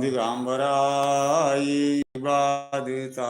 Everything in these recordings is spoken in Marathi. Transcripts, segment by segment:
दिगांबराई बाधिता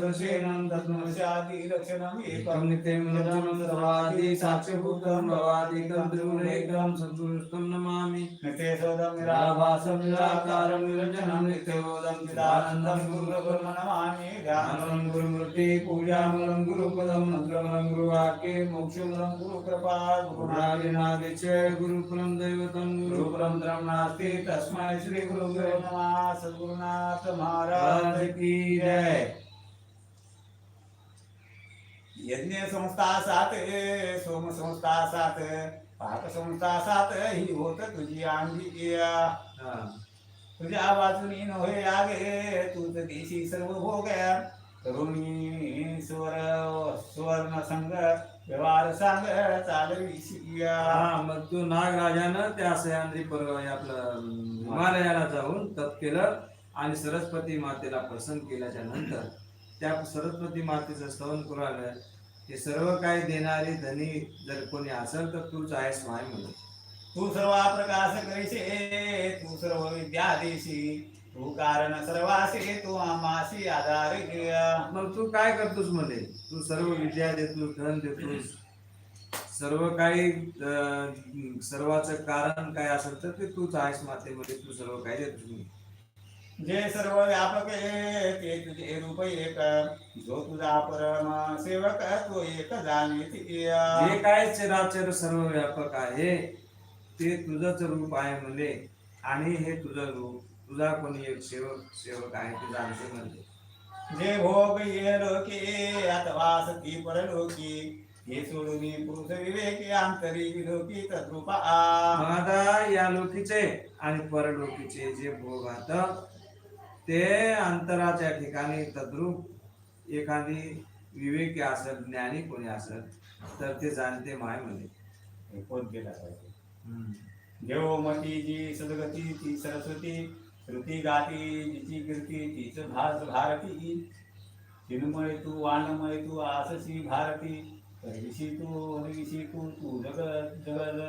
तद्वाकीतं दर्शेनं तत्त्वस्याति लक्षणम् एकं नित्यं निर्जनं सर्वादि साक्षिभूतं भवादिकं त्रिगुणैकं सन्तुष्टं नमामि नित्यशोधं निराभासं निराकारं निरञ्जनं नित्यबोधं चिदानन्दं गुरुब्रह्म नमामि ध्यानं ज्ञानं गुरुमूर्ति पूजामलं गुरुपदं मन्त्रमलं गुरुवाक्ये मोक्षमलं गुरुकृपा गुरुराजनादिच गुरुकुलं दैवतं गुरुपुरं द्रं नास्ति तस्मै श्री गुरुभ्यो नमः सद्गुरुनाथ महाराज महाराज की जय यज्ञ संस्था सात सोम संस्था सात पाक संस्था सात ही होत तुझी हा. तुझ्या वाचुनी नव्हे आगे तूच देशी सर्व भोग. तरुणी स्वर सुवर्ण संग व्यवहार सांग चालविशी हा मग तो नागराजानं त्या सह्याद्री पर्व आपलं हिमालयाला जाऊन तप केलं आणि सरस्वती मातेला प्रसन्न केल्याच्यानंतर त्या सरस्वती मातेचं स्तवन करू हे सर्व काही देणारी धनी जर कोणी असेल तर तूच आहेस माय म्हणून. तू सर्व प्रकाश करीशे तू सर्व विद्या देशी. तू कारण सर्वासी तू आमाशी आधार मग तू काय करतोस म्हणे? तू सर्व विद्या देतोस धन देतोस. सर्व काही सर्वाचं कारण काय असेल तर ते तूच आहेस मातेमध्ये तू सर्व काही देतोस. जे सर्व व्यापक ते तुझे रूप एक. जो तुझा परम सेवक तो एक जाणे जे काय चराचर सर्व व्यापक आहे ते तुझंच रूप आहे म्हणजे आणि हे तुझं रूप तुझा कोणी एक सेवक सेवक आहे ते जाणते म्हणजे जे भोग ये लोके अथवा सती परलोकी. हे सोडून पुरुष विवेकी आंतरी विलोकी तद्रूपा आता या लोकीचे आणि परलोकीचे जे भोग आहेत ते अंतराच्या ठिकाणी तद्रूप एखादी विवेकी असेल ज्ञानी कोणी असेल तर ते जाणते माय म्हणजे कोण केला पाहिजे. देवमती जी सदगती ती सरस्वती श्रुती गाती जिची कीर्ती तीच भास भारती. चिन्मय तू वाणमय तू आससी भारती. तू तू तू जगत जगद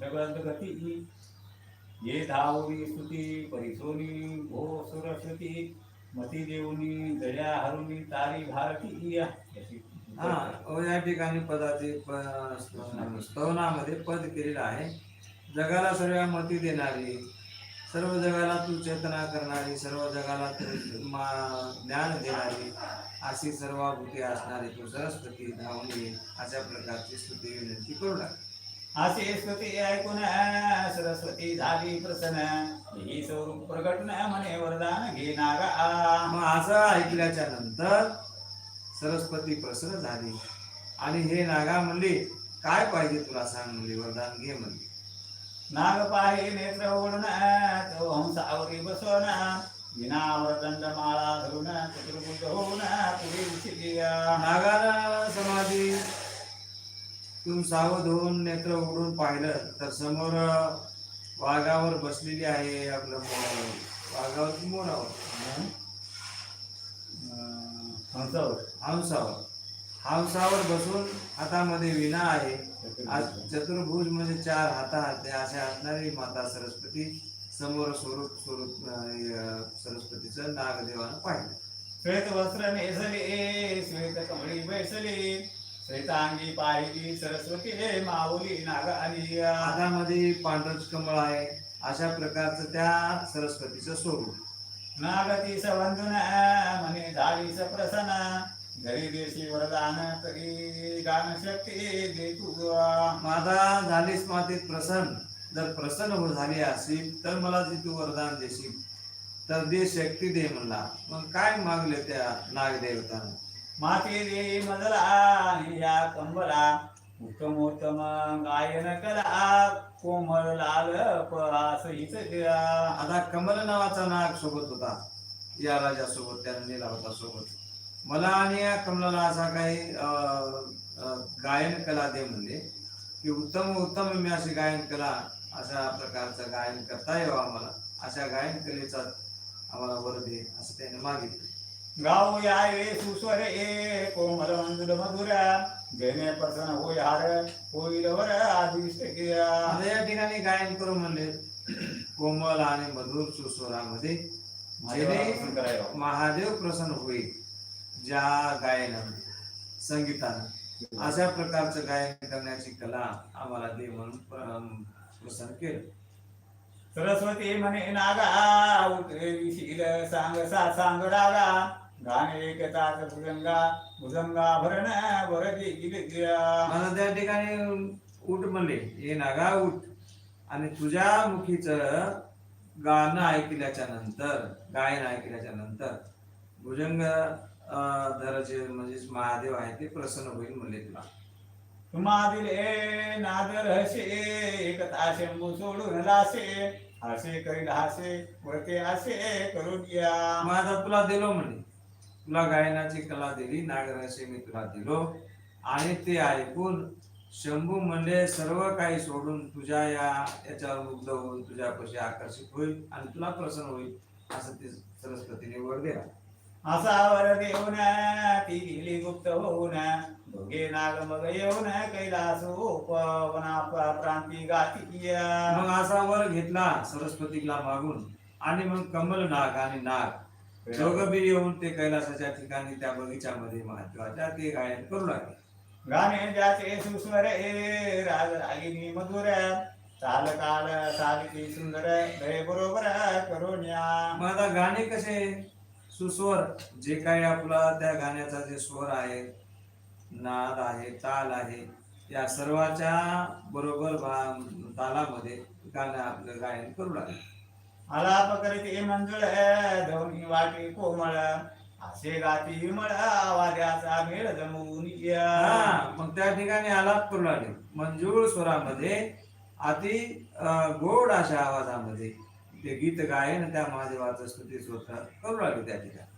जगद गती. ये धावरी स्तुती परिसोनी भो सुरस्वती मती देवनी दया हरुणी तारी भारती हा या ठिकाणी पदाचे स्तवनामध्ये पद केलेलं आहे. जगाला सर्व मती देणारी सर्व जगाला तू चेतना करणारी सर्व जगाला तू मा- ज्ञान देणारी अशी सर्वाभूती असणारी तू सरस्वती धावणी अशा प्रकारची स्तुती विनंती करू लागली. असे स्तुती ऐकून सरस्वती झाली प्रसन्न. ही स्वरूप प्रगटन म्हणे वरदान घे नागा. मग असं ऐकल्याच्या नंतर सरस्वती प्रसन्न झाली. आणि हे नागा म्हणली काय पाहिजे तुला सांग म्हणली वरदान घे म्हणली. नाग पाहे नेत्र ओढून तो हंसावरी बसवून विनावर दंड माळा धरून चतुर्भुज होऊन पुढे उशिली नागानं समाधी. तून सावध होऊन नेत्र उघडून पाहिलं तर समोर वाघावर बसलेली आहे आपलं मोर. वाघावर की मोरावर? हंसावर. हंसावर. हंसावर बसून हातामध्ये विणा आहे. आज चतुर्भुज म्हणजे चार हाता अशा असणारी माता सरस्वती समोर स्वरूप स्वरूप सरस्वतीचं नागदेवानं पाहिलं. श्वेत वस्त्र नेसले श्वेत कमळी बैसली. श्वेतांगी पाहिली सरस्वती माऊली नाग आली हातामध्ये पांढरच कमळ आहे. अशा प्रकारचं त्या सरस्वतीचं स्वरूप. नागती सवंदुन म्हणे झाली प्रसन्न. घरी देशी वरदान तरी गान शक्ती दे तू. माझा झालीस मातीत प्रसन्न. जर प्रसन्न हो झाली असेल तर मला जे तू वरदान देशील. तर दे शक्ती दे म्हणला. मग काय मागले त्या नागदेवतानं? माती दे मजला या कंबला उत्तमोत्तम गायन कला कोमल लाल पहास हित आता कमल नावाचा नाग सोबत होता. या राजा सोबत त्याने नेला होता सोबत. मला आणि या कमलाला असा काही गायन कला दे म्हणले की उत्तम उत्तम मी अशी गायन कला अशा प्रकारचं गायन करता यावं आम्हाला. अशा गायन कलेचा आम्हाला वर दे असं त्याने मागितलं. गाऊ या रे सुस्वर ए कोमल मंजुल मधुरा. जेणे प्रसन्न होय हार होईल वर आदिष्ट. आता या ठिकाणी गायन करू म्हणले. कोमल आणि मधुर सुस्वरामध्ये. महादेव प्रसन्न होईल. ज्या गायनामध्ये संगीतानं अशा प्रकारचं गायन करण्याची कला आम्हाला दे म्हणून प्र- प्रसन्न केलं. सरस्वती म्हणे नागा उतरे विशील सांग सा सांग डागा गाणे एकताच भुजंगा भुजंगा भरण वरदी गिरा. मला त्या ठिकाणी उठ म्हणले ये नागा उठ आणि तुझ्या मुखीच गाणं ऐकल्याच्या नंतर गायन ऐकल्याच्या नंतर भुजंग धराचे म्हणजे महादेव आहे ते प्रसन्न होईल म्हणले तुला. तुम्हा दिले नाद रहसे एकता शंभू सोडून लासे हासे करील हासे वरते असे करून या. आता तुला दिलो म्हणे तुला गायनाची कला दिली नागराशी मी तुला दिलो. आणि ते ऐकून शंभू म्हणले सर्व काही सोडून तुझ्या या याच्यावर मुग्ध होऊन तुझ्यापाशी आकर्षित होईल आणि तुला प्रसन्न होईल असं ते सरस्वतीने वर दिला. असा वर देऊन ती गेली गुप्त होऊन दोघे नाग मग येऊन कैलास उपवना प्रांती गाती. मग असा वर घेतला सरस्वतीला मागून. आणि मग कमल नाग आणि नाग दोघं बी येऊन ते कैलासाच्या ठिकाणी त्या बगीच्यामध्ये महत्त्वाच्या ते गायन करू लागले. गाणे ज्याचे सुस्वर ए राग रागिनी मधुर चाल काल चालिती सुंदर गळे बरोबर करून या मग आता गाणे कसे? सुस्वर जे काही आपला त्या गाण्याचा जे स्वर आहे नाद आहे ताल आहे या सर्वाच्या बरोबर तालामध्ये गाणं आपलं गायन करू लागले. आलाप करीते मंजुळ धवनी वाटे कोमळ. असे गाती विमळ आवाजाचा मेळ जमवून मग त्या ठिकाणी आलाप करू लागले. मंजूळ स्वरामध्ये अति गोड अशा आवाजामध्ये ते गीत गायन त्या महादेवाचं स्तुती स्वतः करू लागले त्या ठिकाणी.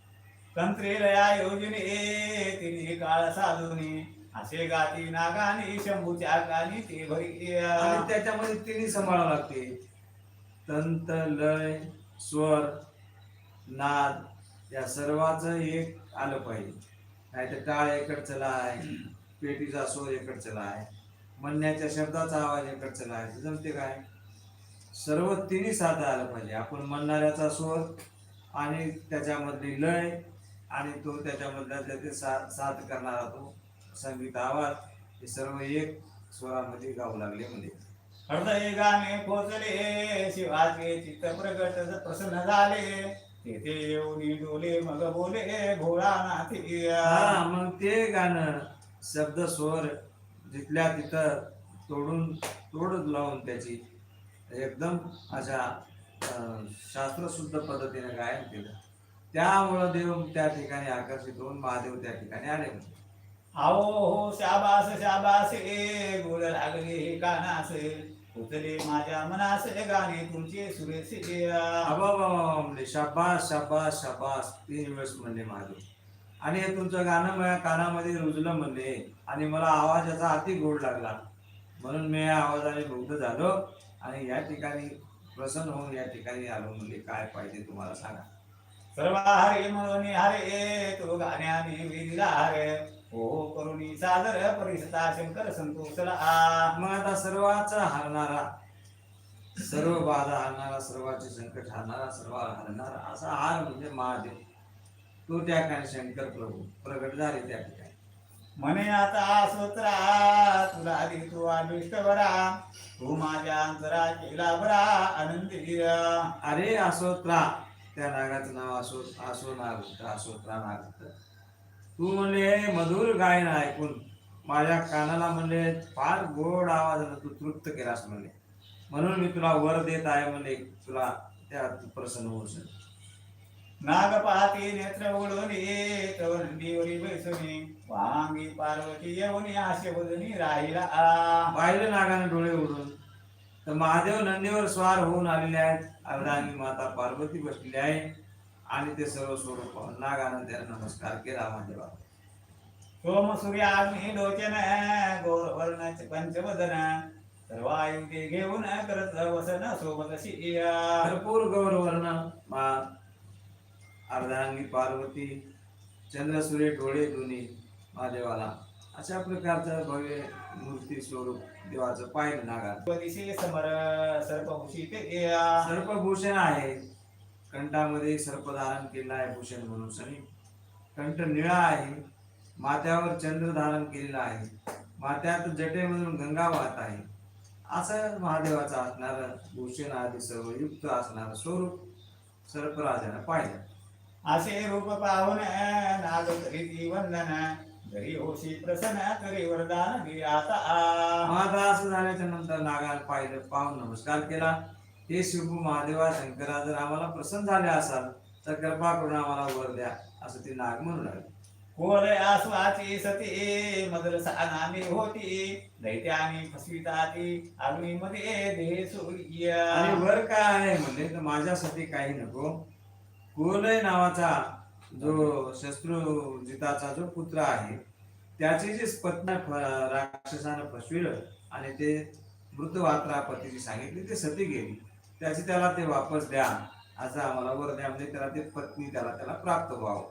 तंत्रे लया योजने तिने काळ साधुनी. असे गाती नागानी शंभूच्या कानी ते आणि त्याच्यामध्ये तिन्ही सांभाळावं लागते. तंत लय स्वर नाद या सर्वाचं एक आलं पाहिजे. नाहीतर टाळ एकडचला आहे पेटीचा स्वर एकडचला आहे म्हणण्याच्या शब्दाचा आवाज एकडचला आहे जमते काय? सर्व तिन्ही साधं आलं पाहिजे. आपण म्हणणाऱ्याचा स्वर आणि त्याच्यामधली लय आणि तो त्याच्यामधला त्याचे साथ साथ करणारा तो संगीत आवाज हे सर्व एक स्वरामध्ये गाऊ लागले म्हणजे हृदय गाणे पोचले शिवाचे चित्त प्रगट प्रसन्न झाले. तेथे येऊन डोले मग बोले भोळानाथी हा मग ते गाणं शब्द स्वर जिथल्या तिथं तोडून तोड लावून त्याची एकदम अशा शास्त्रशुद्ध पद्धतीने गायन केलं. त्यामुळं देव त्या ठिकाणी आकर्षित होऊन महादेव त्या ठिकाणी आले होते. आओ हो शाबास शाबास ए गोड लागले हे कानास. उतले माझ्या मनास गाणे तुमचे सुरेश आबा म्हणले शाबास शाबास शाबास तीन वेळेस म्हणले महादेव आणि हे तुमचं गाणं माझ्या कानामध्ये रुजलं म्हणले आणि मला आवाज याचा अति गोड लागला म्हणून मी या आवाजाने मुग्ध झालो आणि या ठिकाणी प्रसन्न होऊन या ठिकाणी आलो म्हणजे काय पाहिजे तुम्हाला सांगा सर्व हरे म्हणून हरे तो गाण्याने विधिला हरे हो करुणी सादर परिसता शंकर संतोषला मग आता सर्वाचा हारणारा. सर्व बाधा हरणारा सर्वाचे संकट हरणारा सर्व हरणारा असा हार म्हणजे महादेव. तो त्या ठिकाणी शंकर प्रभू प्रगट झाले त्या ठिकाणी. म्हणे आता स्वत्रा तुला आधी तू बरा तू माझ्या अंतरा केला बरा आनंदी अरे असोत्रा. त्या नागाचं नाव असो असो नाग असोत्रा नाग होतं तू म्हणले मधुर गायन ऐकून माझ्या कानाला म्हणले फार गोड आवाजानं तू तृप्त केलास म्हणले. म्हणून मी तुला वर देत आहे म्हणले तुला त्या प्रसन्न होऊ नाग पाहती नेत्र उडून येत नंदीवरी बैसुनी वांगी पार्वती येऊन आशे वदनी राहिला. आ. पाहिलं नागाने डोळे उडून तर महादेव नंदीवर स्वार होऊन आलेले आहेत. अर्धांगी माता पार्वती बसलेली आहे. आणि ते सर्व स्वरूप नागानं त्याला नमस्कार केला महादेवा सोम सूर्य अग्नी लोचन गौर वर्णाचे पंचवदन सर्वायु ते घेऊन करत वसन सोबतशी भरपूर गौरवर्ण मा अर्धांगी पार्वती चंद्र सूर्य डोळे दोन्ही महादेवाला. अशा प्रकारचं भव्य मूर्ती स्वरूप देवाचं पाहिलं नागा समर सर्पभूषी ते सर्पभूषण आहे. कंठामध्ये सर्प धारण केलं आहे भूषण म्हणून सनी. कंठ निळा आहे माथ्यावर चंद्र धारण केलेला आहे. माथ्यात जटेमधून गंगा वाहत आहे. असं महादेवाचं असणारं भूषण आदी सर्व युक्त असणारं स्वरूप सर्पराजानं पाहिलं. असे रूप पाहून वंदन घरी होशी प्रसन्न करी वरदान आता असं झाल्याच्यानंतर नागाला पाहिलं पाहून नमस्कार केला. हे शिवभू महादेवा शंकरा जर आम्हाला प्रसन्न झाले असाल तर कृपा करून आम्हाला वर द्या असं ते नाग म्हणू लागले. कोल आसवाची सती मदरसा नामी होती दैत्यानी फसविताती अग्नीमध्ये देह सूर्य आणि वर काय आहे म्हणले तर माझ्यासाठी काही नको. कुलय नावाचा जो शत्रुजिताचा जो पुत्र आहे त्याची जी पत्नी फ- राक्षसानं फसविलं आणि ते मृत वात्रा पतीची सांगितली ते सती गेली. त्याची त्याला ते वापस द्या. असं आम्हाला वर द्या. म्हणजे त्याला ते पत्नी त्याला त्याला प्राप्त व्हावं.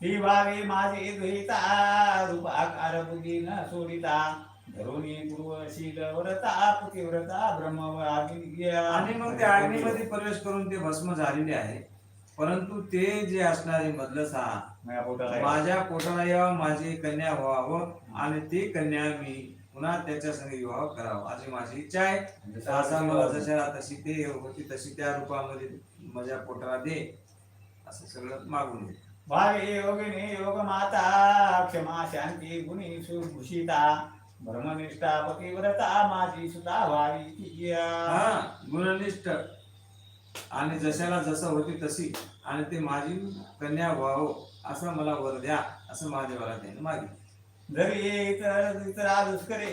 ती भावी माझी दुहिता रूप आकार बुद्धी न सोडिता. धरुणी पूर्वशील व्रता पतिव्रता ब्रह्म आणि मग त्या अग्नीमध्ये प्रवेश करून ते भस्म झालेले आहे. परंतु ते जे असणारे मधलं सहा माझ्या पोटाला यावं माझी कन्या व्हावं आणि ती कन्या मी पुन्हा त्याच्या संग विवाह करावा. अशी माझी इच्छा आहे. असा मला जशाला तशी ते होती तशी त्या रूपामध्ये माझ्या पोटाला दे. असं सगळं मागून घे. भावी योगिनी योग माता क्षमा शांती गुणी सुभूषिता ब्रह्मनिष्ठा पतिव्रता माझी सुता व्हावी. हा गुणनिष्ठ. आणि जशाला जसं होती तशी. आणि ते माझी कन्या व्हावं असं मला वर द्या असं महादेवाला त्याने मागितलं. जरी इतर इतरा दुष्करे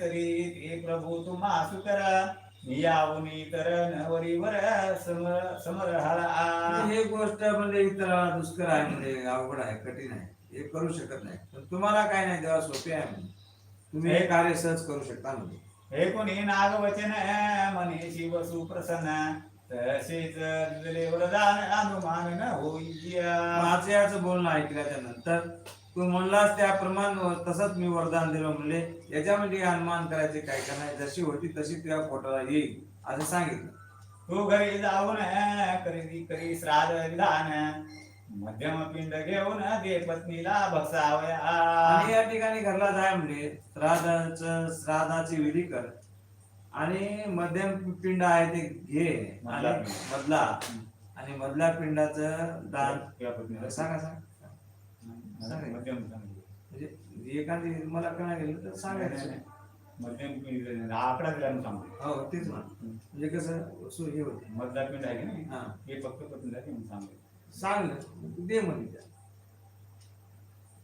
तरी ते प्रभू तुम्हा सुकर. नियावनी तर नवरीवर समर समर हरा म्हणजे हे गोष्ट म्हणजे इतराला दुष्कर आहे म्हणजे अवघड आहे कठीण आहे. हे करू शकत नाही. पण तुम्हाला काय नाही देवा सोपे आहे म्हणजे तुम्ही हे कार्य सहज करू शकता म्हणजे हे कोणी नागवचन मने शिव सुप्रसन्न तसेच दिले वरदान अनुमान न होई माझं याचं बोलणं ऐकल्याच्या नंतर तू म्हणलास त्याप्रमाणे तसंच मी वरदान दिलं म्हणले. याच्यामध्ये अनुमान करायचे काय का नाही जशी होती तशी तुझ्या पोटाला येईल असं सांगितलं. तू घरी जाऊन खरेदी करी श्राद्ध विधान मध्यम पिंड घेऊन दे पत्नीला आणि या ठिकाणी घरला जाय म्हणजे श्राद्धाचं श्राद्धाची विधी कर. आणि मध्यम पिंड आहे ते घे. मधला आणि मधल्या पिंडाचं दान. पत्नीला. सांगा. मध्यम. म्हणजे एखादी मला कळा गेलं तर सांगायचं. मध्यम पिंड आकडा दिला म्हणून सांगतो. हो तेच ना. म्हणजे कसं सो हे होते. मधला पिंड आहे की नाही? हा. हे फक्त ते म्हणून सांगतो सांग दे म्हणे त्या.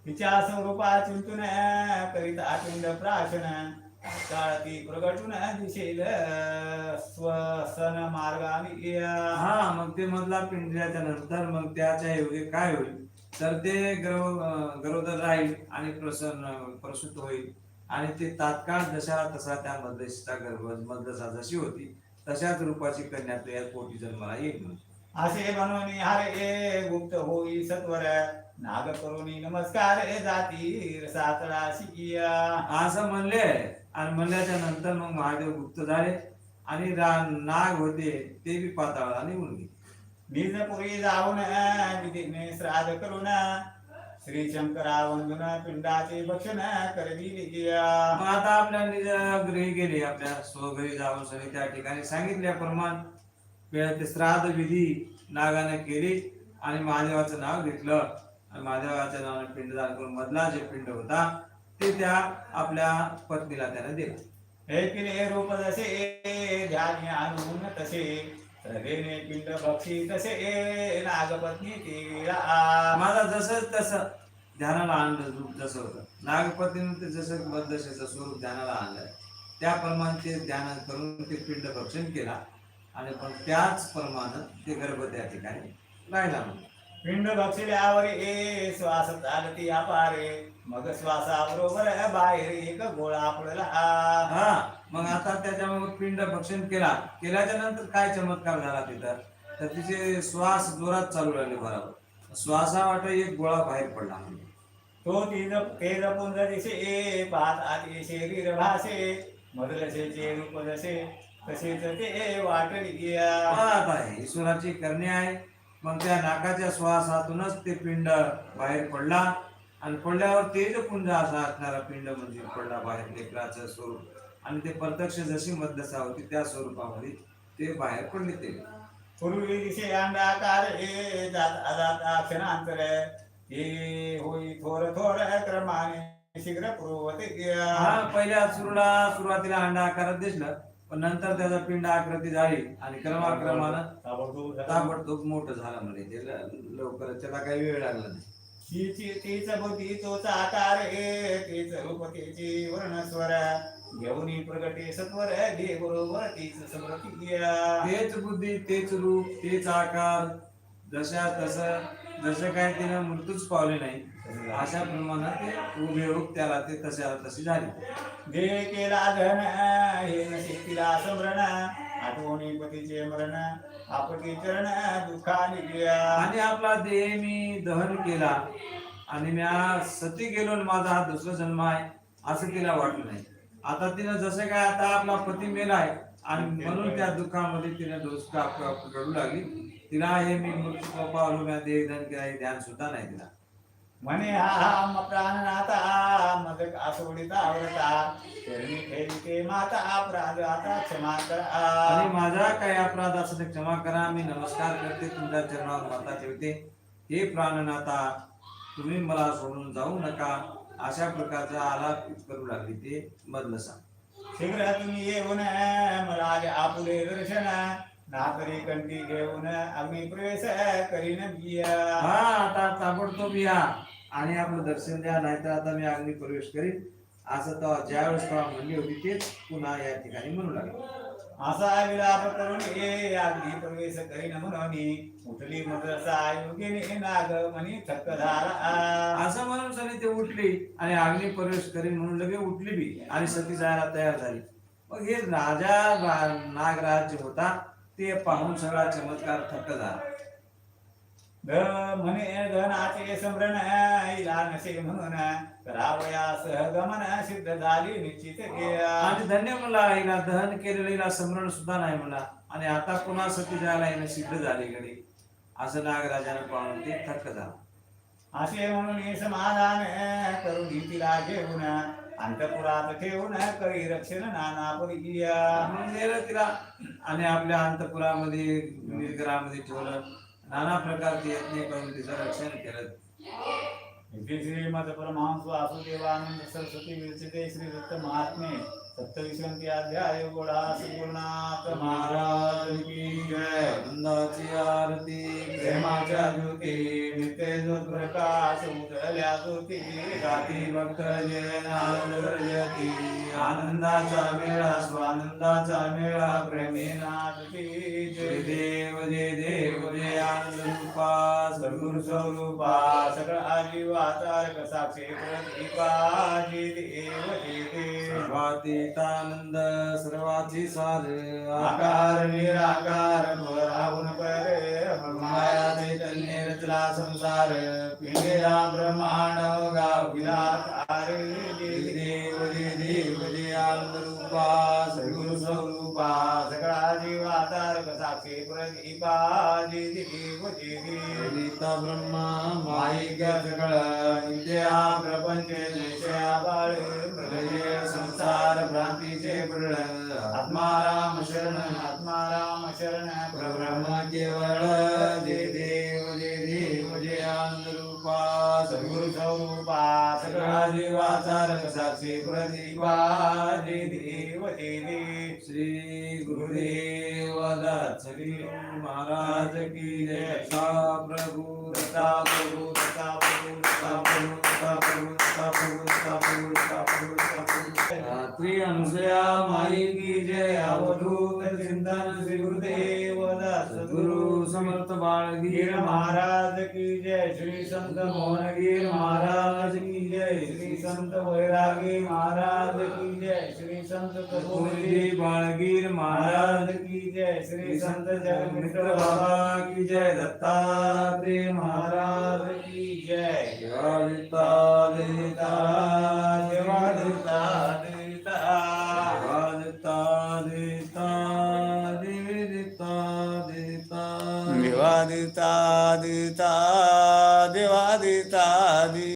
तिच्या स्वरूपा चिंतून करीत पिंड प्राशन काळती प्रगटून दिशेल स्वसन मार्गाने हा मग ते मधला पिंड दिल्याच्या नंतर मग त्याच्या योगे काय होईल? तर ते गर्व गरोदर राहील आणि प्रसन्न प्रसूत होईल. आणि ते तात्काळ जशा तसा त्या मध्यस्थीचा गर्भ मध्यसा जशी होती. तशाच रूपाची कन्या तुझ्या पोटी जन्माला येईल. असे म्हणून हरे गुप्त होई सत्वर. नाग करुणी नमस्कार जाती सातळाशी असं म्हणले. आणि म्हणल्याच्या नंतर मग महादेव गुप्त झाले. आणि नाग होते ते बी पाताळाला निघून गेले. निजपुरी जाऊन विधीने श्राद्ध करून श्री शंकरा वंदन पिंडाचे भक्षण करविली मग आता आपल्या निज घरी गेले आपल्या स्वघरी जाऊन सगळे त्या ठिकाणी सांगितल्याप्रमाणे ते श्राद्ध विधी नागाने केली आणि महादेवाचं नाव घेतलं. आणि महादेवाच्या नावाने पिंडदान करून मधला जे पिंड होता ते त्या आपल्या पत्नीला त्याने दिला. हे पिले रूप जसे ध्यानी तसे. हृदयने पिंड बक्षी तसे नागपत्नी तिला माझा जसं तसं ध्यानाला आणलं रूप जसं होतं. नागपतीनं ते जसं बद्धशेचं स्वरूप ध्यानाला आणलंय त्याप्रमाणे ते ध्यान करून ते पिंड भक्षण केला आणि पण त्याच प्रमाणे ते गर्भ त्या ठिकाणी राहिला म्हणून. पिंड बक्षिल्यावर ए श्वास चालती अपारे. मग श्वासाबरोबर बाहेर एक गोळा आपल्याला हा. मग आता त्याच्यामुळे पिंड भक्षण केला. केल्याच्यानंतर काय चमत्कार झाला तिथं? तर तिचे श्वास जोरात चालू राहिले बरोबर. श्वासा वाट एक गोळा बाहेर पडला. तो ती जप ते जपून जसे ए पाच आती शरीर भासे मधलसेचे रूप जसे तसेच ते वाटली आता ईश्वराची करणे आहे. मग त्या नाकाच्या श्वासातूनच ते पिंड बाहेर पडला. आणि पडल्यावर तेजपुंज असा असणारा पिंड म्हणजे पडला बाहेर लेकराचं स्वरूप. आणि ते प्रत्यक्ष जशी मध्यसा होती त्या स्वरूपामध्ये ते बाहेर पडले ते. पूर्वी अंडाकार हे होई थोर थोर क्रमाने शीघ्र पूर्वते हा पहिल्या सुरूला सुरुवातीला अंडा आकारात दिसलं पण नंतर त्याचा पिंड आकृती झाली आणि क्रमाक्रमानं ताबडतोब मोठं झालं म्हणजे ते ल- लवकर त्याला काही वेळ लागला नाही. तिची तीच बुद्धी तोच आकार ए तीच रूप तिची वर्ण स्वर घेऊन प्रगटे सत्वर दे बरोबर तीच समृती तेच बुद्धी तेच रूप तेच आकार. जशा तस जसं काय तिनं मृत्यूच पावले नाही अशा प्रमाणात ते उभे रूप त्याला ते तशा तशी झाली. दे केला धन हे नशिबीला समरण. आठवणी पतीचे मरण आपटी चरण दुःखाने आणि आपला देह मी दहन केला. आणि मी सती गेलो आणि माझा हा दुसरा जन्म आहे असं तिला वाटलं नाही. आता तिनं जसं काय आता आपला पती मेलाय आणि म्हणून त्या दुःखामध्ये तिने काप रडू लागली. तिला हे मी मृत्यू पावलो मी देह धन केला हे ध्यान सुद्धा नाही तिला म्हणे हा म प्राणनाथा मदक आसोडिता आवडता. चरणी ठेविते माता अपराध आता क्षमा आणि करा माझा काही अपराध असेल तर क्षमा करा. मी नमस्कार करते तुमच्या चरणावर माता ठेवते. हे प्राणनाथा तुम्ही मला सोडून जाऊ नका. अशा प्रकारचा आलाप करू लागली ते मधलं सांग शीघ्र तुम्ही येऊन मला आपुले दर्शन. नातरी कंठी घेऊन अग्नी प्रवेश करीन बिया. हा आता ताबडतोब या. आणि आपलं दर्शन द्या नाहीतर आता मी अग्नी प्रवेश करीन. असं तो ज्यावेळेस तेव्हा म्हणली होती तेच पुन्हा या ठिकाणी म्हणू लागले. असा विलाप करून ये अग्नी प्रवेश करीन म्हणून उठली मदरसा योगिनी नाग म्हणी थक्क झाला. असं म्हणून सनी ते उठली आणि अग्नी प्रवेश करीन म्हणून लगे उठली बी आणि सती जायला तयार झाली. मग हे राजा नागराज होता ते पाहून सगळा चमत्कार थक्क झाला. म्हणे धनाचे स्मरण इला नसे म्हणून करावया सहगमन सिद्ध झाली निश्चित. आणि धन्य म्हणला हिला दहन केलेलं हिला स्मरण सुद्धा नाही म्हणला आणि आता पुन्हा सती जायला हिने सिद्ध झाली गडी असं नागराजाने पाहून ते थक्क झाला. असे म्हणून समाधान करून तिला घेऊन अंतपुरात ठेवून करी रक्षण नाना परिया म्हणून नेलं तिला आणि आपल्या अंतपुरामध्ये निर्गरामध्ये ठेवलं. नाना प्रकारचे यज्ञ करून तिचं रक्षण केलं. श्री श्रीमद परमहंस वासुदेवानंद सरस्वती विरचिते श्री दत्त महात्मे सप्तविशंती अध्याय गोडा सद्गुरुनाथ महाराज की जय। आनंदाची आरती प्रेमाच्या ज्योती नित्य जो प्रकाश उजळल्या ज्योती गाती भक्त जयती आनंदाचा मेळा स्वानंदाचा मेळा प्रेमेनाथ की जय जय देव जय देव जय आनंद रूपा सद्गुरु स्वरूपा सकळ आजीवाचारक साक्षी प्रदीपा जय देव जय देव। सर्वातीतानंद सर्वाची सार आकार निराकार राहून परे माया चैतन्य रचला संसार पिंडेला ब्रह्मांड गाविला जय देव देव आनंद रूपा सद्गुरु स्वरूपा सकळा जीवाधारक साक्षी प्रदीपा देव गीता ब्रह्मा माईक सकळ नित्या प्रपंच निश्चया बाळ प्रगय संसार भ्रांतीचे प्रण आत्मा राम शरण आत्मा राम शरण परब्रह्म केवळ जे देव जे देव जे आनरूपा सद्गुरु स्वरूपा सगळा जीवाचा रसाचे प्रदीपा जे देव जे देव श्री गुरुदेव श्री महाराज की जय सा प्रभू रता प्रभू रता प्रभू रता प्रभू रता प्रभू रता रात्री अनुसया माई की जय अवधूत चिंतन श्री गुरुदेव दत्त गुरु समर्थ बाळगीर गिर महाराज की जय श्री संत मोहनगीर महाराज की जय श्री संत वैरागी महाराज की जय श्री संत कपूरजी बाळगीर महाराज की जय श्री संत जगमित्र मित्र बाबा की जय दत्तात्रेय महाराज महाराज की जय। देवादिता देता देवादिता देता தாது தாது தாது வாது தாது